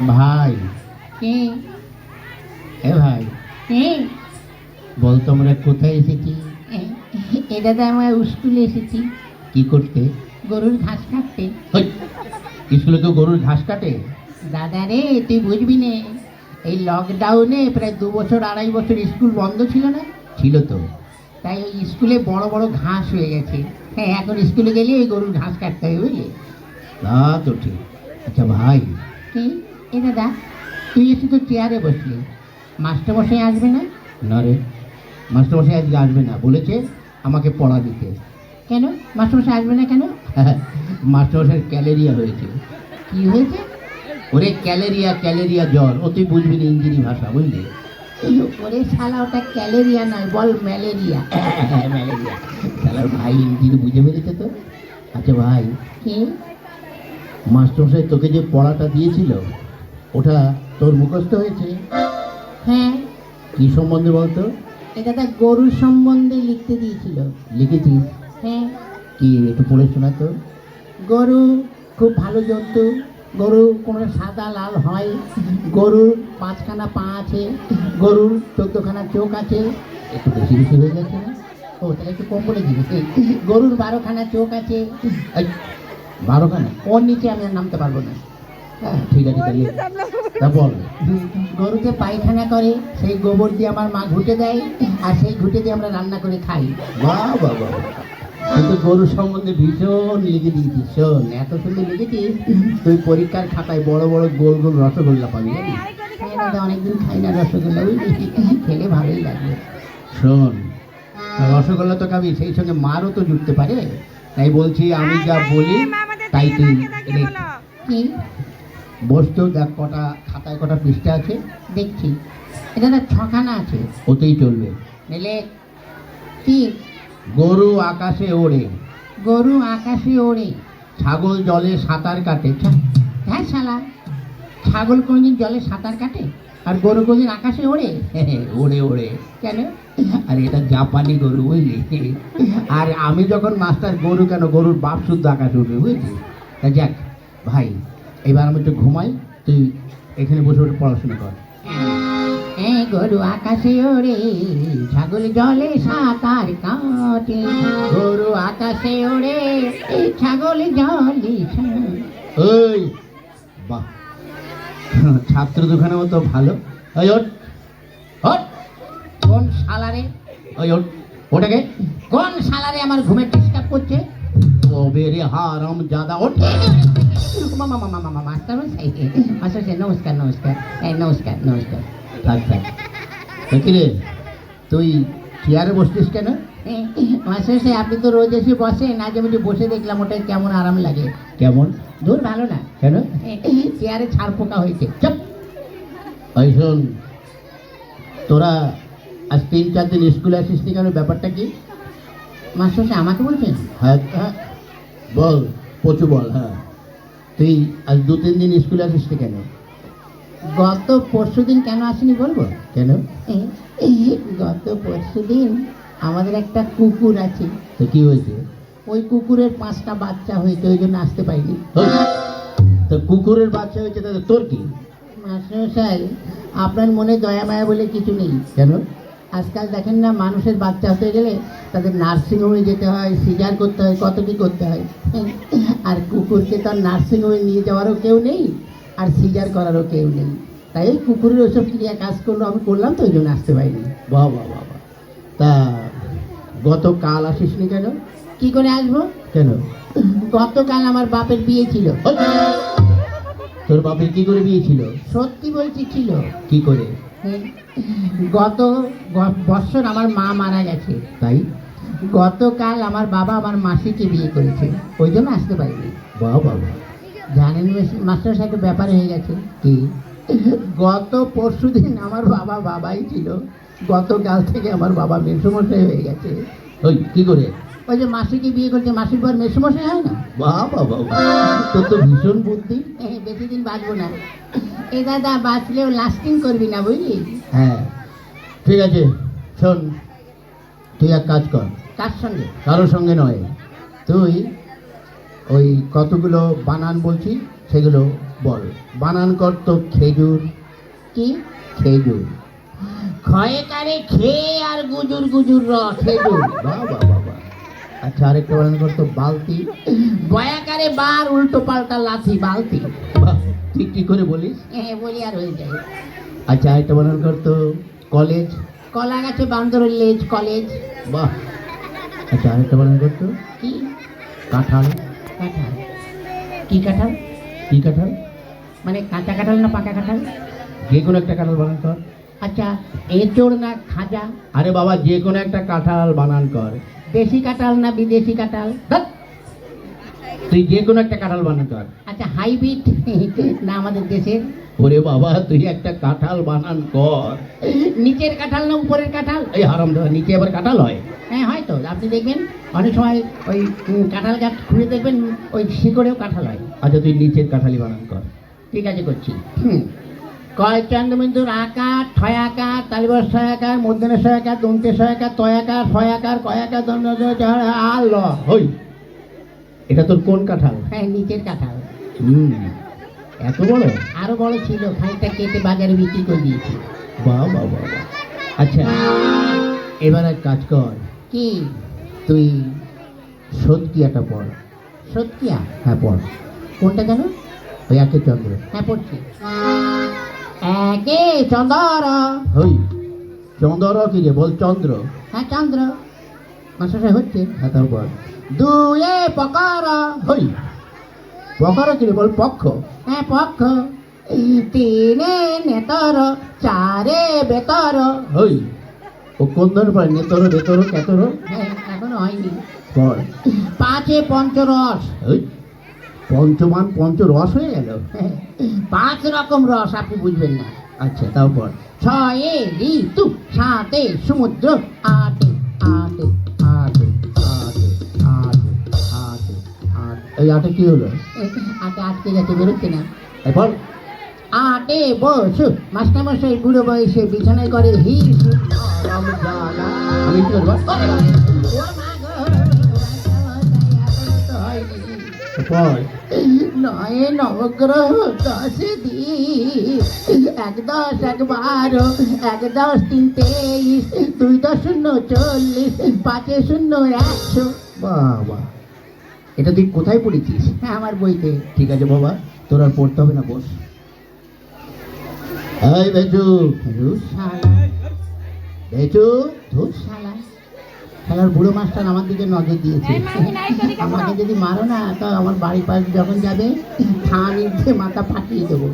ভাই। এ ভাই। বল তোমরা কোথায় এসেছি? এ দাদা আমার স্কুলে এসেছি। কি করতে? গরুর ঘাস কাটতে। স্কুলে তো গরুর ঘাস কাটে। দাদা রে তুই বুঝবি নে এই লকডাউনে প্রায় দু বছর আড়াই বছর স্কুল বন্ধ ছিল না? ছিল তো। তাই ওই স্কুলে বড় বড় ঘাস হয়ে গেছে। হ্যাঁ এখন স্কুলে গেলে ওই গরুর ঘাস কাটতে হবে বুঝলি? তা তো ঠিক। আচ্ছা ভাই কি? এ দাদা তুই এসে তো চেয়ারে বসলি। মাস্টারমশাই আসবে না? না রে মাস্টারমশাই আজকে আসবে না। বলেছে আমাকে পড়া দিতে। কেন? মাস্টারমশাই আসবে না কেন? মাস্টারমশাইয়ের ক্যালেরিয়া হয়েছে। কি হয়েছে? ওরে ক্যালেরিয়া ক্যালেরিয়া জ্বর। ও তুই বুঝবি না ইঞ্জিনি ভাষা বুঝলি? ওরে শালা ওটা ক্যালেরিয়া নয় বল ম্যালেরিয়া। ম্যালেরিয়া। তাহলে ভাই ইঞ্জিনি বুঝে ফেলেছে তো? আচ্ছা ভাই। কি? মাস্টারমশাই তোকে যে পড়াটা দিয়েছিল ওটা তোর মুখস্থ হয়েছে? হ্যাঁ। কি সম্বন্ধে বলতো? এটা তো গরুর সম্বন্ধে লিখতে দিয়েছিল। লিখেছিস? হ্যাঁ। কি একটু পড়ে শোনা তো। গরু খুব ভালো জন্তু। গরু কোনো সাদা লাল হয়। গরুর পাঁচখানা পা আছে। গরুর চোদ্দখানা চোখ আছে। একটু বেশি বেশি হয়ে যাচ্ছে না? ও তাহলে একটু কম বলে দিবি। গরুর বারোখানা চোখ আছে। বারোখানা? ওর নিচে আমি নামতে পারব না। ঠিক আছে তাহলে তা বল। গরুতে পায়খানা করে সেই গোবর দিয়ে আমার মা ঘুটে দেয় আর সেই ঘুটে দিয়ে আমরা রান্না করে খাই। বাহ বাহ বাহ। কিন্তু গরু সম্বন্ধে ভীষণ লিখে দিয়েছিস শোন এত সুন্দর লিখেছিস তুই পরীক্ষার খাতায় বড় বড় গোল গোল রসগোল্লা পাবি জানিস? হ্যাঁ অনেকদিন খাই না রসগোল্লা বুঝলি? খেলে ভালোই লাগবে শোন রসগোল্লা তো খাবি সেই সঙ্গে মারও তো জুটতে পারে। তাই বলছি আমি যা বলি তাই তুই। কি? বসতেও দেখ কটা খাতায় কটা পৃষ্ঠা আছে দেখছি। এটা দাদা ছখানা আছে। ওতেই চলবে। নিলে কি? গরু আকাশে ওড়ে। গরু আকাশে ওড়ে। ছাগল জলে সাঁতার কাটে। হ্যাঁ শালা। ছাগল কোনদিন জলে সাঁতার কাটে? আর গরু কোনদিন আকাশে ওড়ে? ওড়ে ওড়ে। কেন? আর এটা জাপানি গরু বুঝলি? আর আমি যখন মাস্টার গরু কেন? গরুর বাপ শুদ্ধ আকাশে উঠবে বুঝলি? তা যাক ভাই এবার আমি একটু ঘুমাই তুই এখানে বসে বসে পড়াশোনা কর। গরু আকাশে ওড়ে ছাগল জলে সাঁতার কাটে। গরু আকাশে ওড়ে ছাগল জলে ওই বাহ। ছাত্র দোকানের মতো ভালো। ওই ওট ওট কোন শালারে? ওই ওট ওটাকে। কোন শালারে আমার ঘুমের ডিস্টার্ব করছে? তবে রে হারাম জাদা ওট মামা মামা মামা মাস্টার মশাই। মাস্টার মশাই নমস্কার নমস্কার। এই নমস্কার নমস্কার। থাক থাক। রে তুই চেয়ারে বসছিস কেন? মাস্টার মশাই আপনি তো রোজ এসে বসেন। আজ আমি বসে দেখলাম ওটা কেমন আরাম লাগে। কেমন? দূর ভালো না। কেন? চেয়ারে ছাড় পোকা হয়েছে। চপ। ওই শোন তোরা আজ তিন চার দিন স্কুলে আসিস কেন? ব্যাপারটা কি? মাস্টার আমাকে বলছেন হ্যাঁ হ্যাঁ। বল প্রচুর বল হ্যাঁ। তুই আজ দু তিন দিন স্কুলে আসিস কেন? গত পরশু দিন কেন আসেনি বলব? কেন? গত পরশু দিন আমাদের একটা কুকুর আছে। তো কি হয়েছে? ওই কুকুরের পাঁচটা বাচ্চা হয়েছে ওই জন্য আসতে পারিনি। ওই, তো কুকুরের বাচ্চা হয়েছে তাহলে তোর কি? মাস্টারমশাই আপনার মনে দয়া মায়া বলে কিছু নেই। কেন? আজকাল দেখেন না মানুষের বাচ্চা হতে গেলে তাদের নার্সিংহোমে যেতে হয় সিজার করতে হয় কত কি করতে হয়। আর কুকুরকে তো আর নার্সিংহোমে নিয়ে যাওয়ারও কেউ নেই আর সিজার করারও কেউ নেই। তাই ওই কুকুরের ওইসব ক্রিয়া কাজ করল আমি করলাম তো ওই জন্য আসতে পারিনি। বাহ বাহ বাহ বাহ। তা গতকাল আসিস নি কেন? কি করে আসব? কেন? গতকাল আমার বাপের বিয়ে ছিল। তোর বাপের কি করে বিয়ে ছিল? সত্যি বলছি ছিল। কি করে? গত বৎসর আমার মা মারা গেছে তাই? গতকাল আমার বাবা আমার মাসিকে বিয়ে করেছে। ওই জন্য আসতে পারিনি। বাহ বাবা জানেন মাস্টার সাহেব একটা ব্যাপার হয়ে গেছে। কি? গত পরশু দিন আমার বাবা বাবাই ছিল। গতকাল থেকে আমার বাবা মেসমশাই হয়ে গেছে। ওই কি করে? ওই যে মাসিকে বিয়ে করছে মাসির পর মেসমশাই হয় না? বাহ বাহ বাহ। তোর তো ভীষণ বুদ্ধি। বেশি দিন বাঁচবো না। এ দাদা বাঁচলেও লাস্টিং করবি না বুঝলি? হ্যাঁ। ঠিক আছে শোন। তুই এক কাজ কর। কার সঙ্গে? কারোর সঙ্গে নয়। তুই ওই কতগুলো বানান বলছি সেগুলো বল। বানান কর তো খেজুর। কি? খেজুর। ক্ষয়ে কারে খেয়ে আর গুজুর গুজুর র খেজুর। বাহ বাহ। আচ্ছা আরেকটা বানান করতো বালতি। বয়াকারে বার উল্টো পাল্টা লাথি বালতি। ঠিক ঠিক করে বলিস? হ্যাঁ বলি আর হয়ে যায়। আচ্ছা আরেকটা বানান করতো কলেজ? কলা গাছে বান্দরের লেজ কলেজ। বাহ। আচ্ছা আরেকটা বানান করতো কি? কাঁঠাল। কাঁঠাল। কি কাঁঠাল? কি কাঁঠাল? মানে কাঁচা কাঁঠাল না পাকা কাঁঠাল? যে কোনো একটা কাঁঠাল বানান কর আচ্ছা এঁচোড় না খাজা? আরে বাবা যে কোনো একটা কাঁঠাল বানান কর। দেশি কাঁঠাল না বিদেশি কাঁঠাল? তুই যে কোনো একটা কাঁঠাল বানান কর। আচ্ছা হাইব্রিড না আমাদের দেশের? ওরে বাবা তুই একটা কাঁঠাল বানান কর। নিচের কাঁঠাল না উপরের কাঁঠাল? এই হারাম দাদা নিচে আবার কাঁঠাল হয়? হ্যাঁ হয়তো আপনি দেখবেন অনেক সময় ওই কাঁঠাল গাছ খুঁড়ে দেখবেন ওই শিকড়েও কাঁঠাল হয়। আচ্ছা তুই নিচের কাঁঠালি বানান কর। ঠিক আছে করছি। হুম। কয় চন্দ্রবিন্দুর আকার ছয় আকার তালিবর ছয় আকার মধ্যে ছয় আকার দন্তে ছয় আকার তয় আকার ছয় আকার কয় আকার দন্ত আর ল হই। এটা তোর কোন কাঁঠাল? হ্যাঁ নিচের কাঁঠাল। হুম এত বড়? আরও বড় ছিল খানিকটা কেটে বাজারে বিক্রি করে দিয়েছি। বাহ বাহ বাহ বাহ। আচ্ছা এবার এক কাজ কর। কি? তুই সত্যিয়াটা পড়। সত্যিয়া হ্যাঁ পড়। কোনটা জানো? ওই একে চন্দ্র। হ্যাঁ পড়ছি। একে চন্দ্র হই চন্দ্র কি রে? বল চন্দ্র। হ্যাঁ চন্দ্র। মাসে হচ্ছে। হ্যাঁ তারপর। দুয়ে পকর। হই পকার কি রে? বল পক্ষ। হ্যাঁ পক্ষ। তিনে নেতর চারে বেতর। হই ও কোন ধরনের পড়ে নেতর বেতর কেতর হ্যাঁ এখনও হয়নি। পাঁচে পঞ্চরস। ওই পঞ্চমান পঞ্চ রস হয়ে গেল। পাঁচ রকম রস আপনি বুঝবেন না। আচ্ছা তারপর? ছয়ে ঋতু সাতে সমুদ্র আটে আটে আটে আটে আটে আটে আটে। এই আটে কি হলো? আটে আটকে গেছে বেরোচ্ছে না। এরপর? আটে বসু মাস্টারমশাই বুড়ো বয়সে বিছানায় করে হি আমি কি নয় নবগ্রহ দশে দিন এক দশ এক বারো এক দশ তিন তেইশ দুই দশ শূন্য চল্লিশ পাঁচে শূন্য একশো। বাবা এটা তুই কোথায় পড়েছিস? হ্যাঁ আমার বইতে। ঠিক আছে বাবা তোর আর পড়তে হবে না বস। এই বেচু বেচু ধুস। শালা। শালার বুড়ো মাস্টার আমার দিকে নজর দিয়েছে। আমাকে যদি মারো না তো আমার বাড়ির পাশে যখন যাবে থানি দিয়ে মাথা ফাটিয়ে দেবো।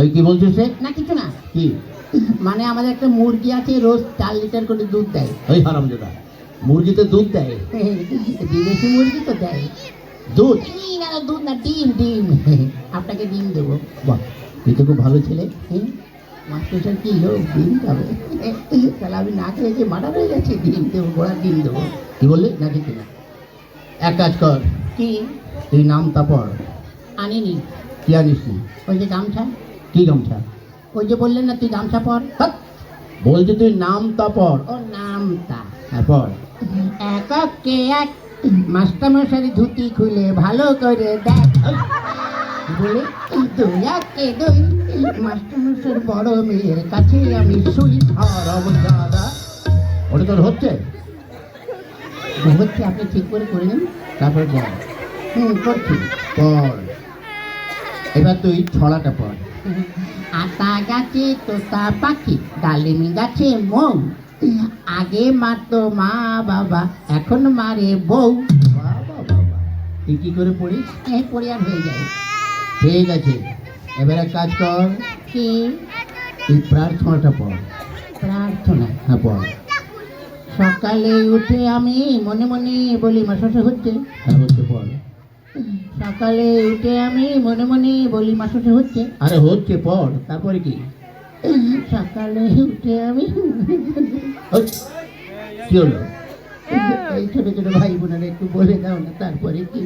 ওই কি বলছো সে? না কিছু না। কি? মানে আমাদের একটা মুরগি আছে রোজ চার লিটার করে দুধ দেয়। ওই হারাম দাদা মুরগিতে দুধ দেয়? বিদেশি মুরগি তো দেয়। দুধ? না না, দুধ না ডিম ডিম। আপনাকে ডিম দেবো। বাহ তুই তো খুব ভালো ছেলে। হ্যাঁ? মাস্টার কি লোক ডিম খাবে? তাহলে আমি না খেয়েছি মারা হয়ে গেছে ডিম দেবো গোড়ার ডিম দেবো। কি বললি? না কিছু না। এক কাজ কর। কি? তুই নামটা পড়। আনিনি। কি আনিস নি? ওই যে গামছা। কি গামছা? ওই যে বললেন না তুই গামছা পর! বলছি তুই নামটা পড়। ও নামটা হ্যাঁ পড়। এককে এক মাস্টারমশারি ধুতি খুলে ভালো করে দেখ। কি বলে দুই একে দুই বড় মেয়ের কাছে আমি শুই হারাম দাদা। ওটা তোর হচ্ছে? হচ্ছে আপনি ঠিক করে করে নিন তারপর পড় হুম করছি। পড় এবার তুই ছড়াটা পড় আতা গাছে তোতা পাখি ডালিম গাছে মৌ। আগে মারতো মা বাবা এখন মারে বউ। বাবা বাবা। তুই কি করে পড়িস? হ্যাঁ এ পরিয়ার হয়ে যায়। ঠিক আছে। এবার কাজ কর। কি? তুই প্রার্থনাটা পড়। প্রার্থনা? হ্যাঁ পড়। সকালে উঠে আমি মনে মনে বলি মাসাসে হচ্ছে? হ্যাঁ হচ্ছে পড়। সকালে উঠে আমি মনে মনে বলি মাসাসে হচ্ছে? আরে হচ্ছে পড়। তারপরে কি? সকালে উঠে আমি কি হলো? এই ছোট ছোট ভাই বোনেরা একটু বলে দাও না তারপরে কি?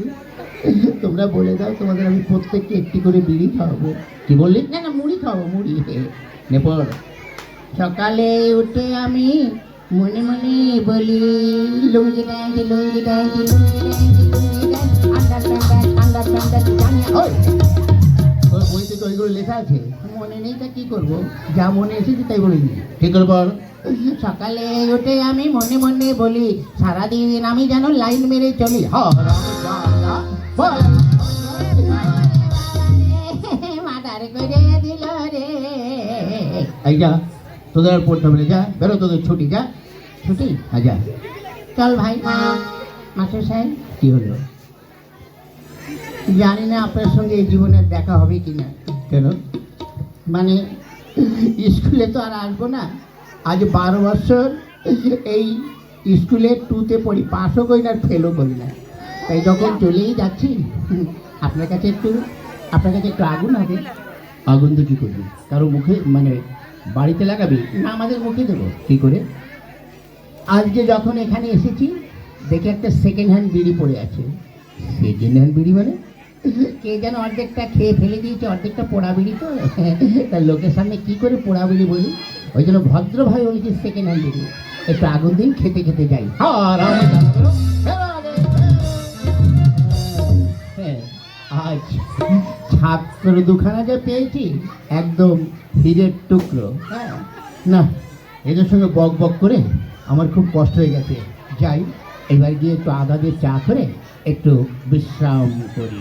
তোমরা বলে দাও তোমাদের আমি প্রত্যেককে একটি করে বিড়ি খাওয়াবো। কি বললি? না না মুড়ি খাওয়াবো মুড়ি। নে পড়। সকালে উঠে আমি মনে মনে বলি লুঙ্গি ডাঙ্গি লুঙ্গি ডাঙ্গি ওই, বইতে ওইগুলো লেখা আছে। মনে নেই তা কি করব? যা মনে এসেছে তাই বলে দিই ঠিক করে সকালে উঠে আমি মনে মনে বলি সারাদিন আমি যেন লাইন মেরে চলি এই ছুটি যা ছুটি হ্যাঁ চল ভাই মাস্টার সাহেব কি হলো জানি না আপনার সঙ্গে এই জীবনের দেখা হবে কি না কেন মানে স্কুলে তো আর আসব না আজ বারো বছর এই স্কুলে টুতে পড়ি পাসও করি না আর ফেলও করি না। তাই যখন চলেই যাচ্ছি আপনার কাছে একটু আপনার কাছে একটু আগুন আছে? আগুন তো কী করবি? কারও মুখে মানে বাড়িতে লাগাবি? না আমাদের মুখে দেবো। কি করে? আজকে যখন এখানে এসেছি দেখে একটা সেকেন্ড হ্যান্ড বিড়ি পড়ে আছে। সেকেন্ড হ্যান্ড বিড়ি মানে? কে যেন অর্ধেকটা খেয়ে ফেলে দিয়েছে অর্ধেকটা পোড়া বিড়ি তো। তার লোকের সামনে কী করে পোড়া বিড়ি বলি? ওই জন্য ভদ্রভাবে বলেছি সেকেন্ড হ্যান্ড বিড়ি একটু আগুন দিন খেতে খেতে যাই। আগে। হ্যাঁ, আজ ছাত্র দুখানা যে পেয়েছি একদম হীরের টুকরো। হ্যাঁ। না এদের সঙ্গে বক বক করে আমার খুব কষ্ট হয়ে গেছে। যাই এবার গিয়ে একটু আদা দিয়ে চা করে একটু বিশ্রাম করি।